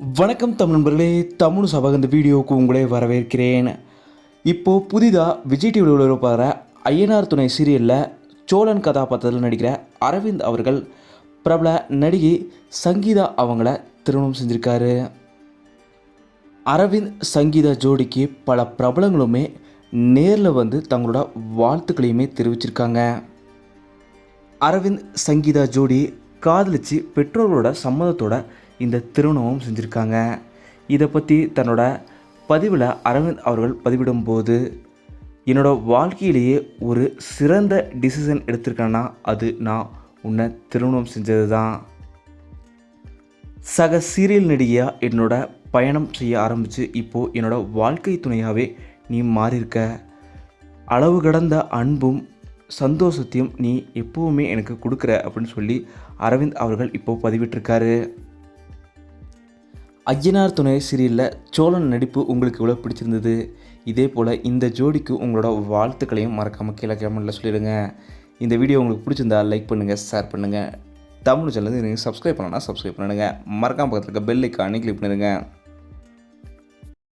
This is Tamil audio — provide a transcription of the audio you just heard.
வணக்கம் தமிழ் நண்பர்களே. தமிழ் சபகந்த வீடியோவுக்கு உங்களே வரவேற்கிறேன். இப்போது புதிதாக விஜய் டிவியில் ஒளிபரப்பாகிற ஐயனார் துணை சீரியலில் சோழன் கதாபாத்திரத்தில் நடிக்கிற அரவிந்த் அவர்கள். பிரபல நடிகை சங்கீதா அவங்கள திருமணம் செஞ்சுருக்காரு. அரவிந்த் சங்கீதா ஜோடிக்கு பல பிரபலங்களுமே நேரில் வந்து தங்களோட வாழ்த்துக்களையுமே தெரிவிச்சிருக்காங்க. அரவிந்த் சங்கீதா ஜோடி காதலிச்சு பெற்றோர்களோட சம்மதத்தோட இந்த திருமணமும் செஞ்சுருக்காங்க. இதை பற்றி தன்னோட பதிவில் அரவிந்த் அவர்கள் பதிவிடும்போது என்னோட வாழ்க்கையிலேயே ஒரு சிறந்த டிசிஷன் எடுத்திருக்கேன்னா அது நான் உன்னை திருமணம் செஞ்சது தான் சக சீரியல் நடிகையாக என்னோட பயணம் செய்ய ஆரம்பித்து இப்போது என்னோடய வாழ்க்கை துணையாகவே நீ மாறியிருக்க. அளவு கடந்த அன்பும் சந்தோஷத்தையும் நீ எப்போவுமே எனக்கு கொடுக்குற அப்படின்னு சொல்லி அரவிந்த் அவர்கள் இப்போது பதிவிட்டிருக்காரு. ஐயனார் துணை சீரியலில் சோழன் நடிப்பு உங்களுக்கு இவ்வளோ பிடிச்சிருந்தது? இதே போல் இந்த ஜோடிக்கு உங்களோட வாழ்த்துக்களையும் மறக்காமல் கீழே கமெண்ட்டில் சொல்லிடுங்க. இந்த வீடியோ உங்களுக்கு பிடிச்சிருந்தா லைக் பண்ணுங்கள் ஷேர் பண்ணுங்கள் தமிழ் சேனல் நீங்கள் சப்ஸ்கிரைப் பண்ணனா சப்ஸ்கிரைப் பண்ணுங்கள் மறக்காம பக்கத்தில் இருக்க பெல் ஐக்கானே கிளிக் பண்ணிடுங்க.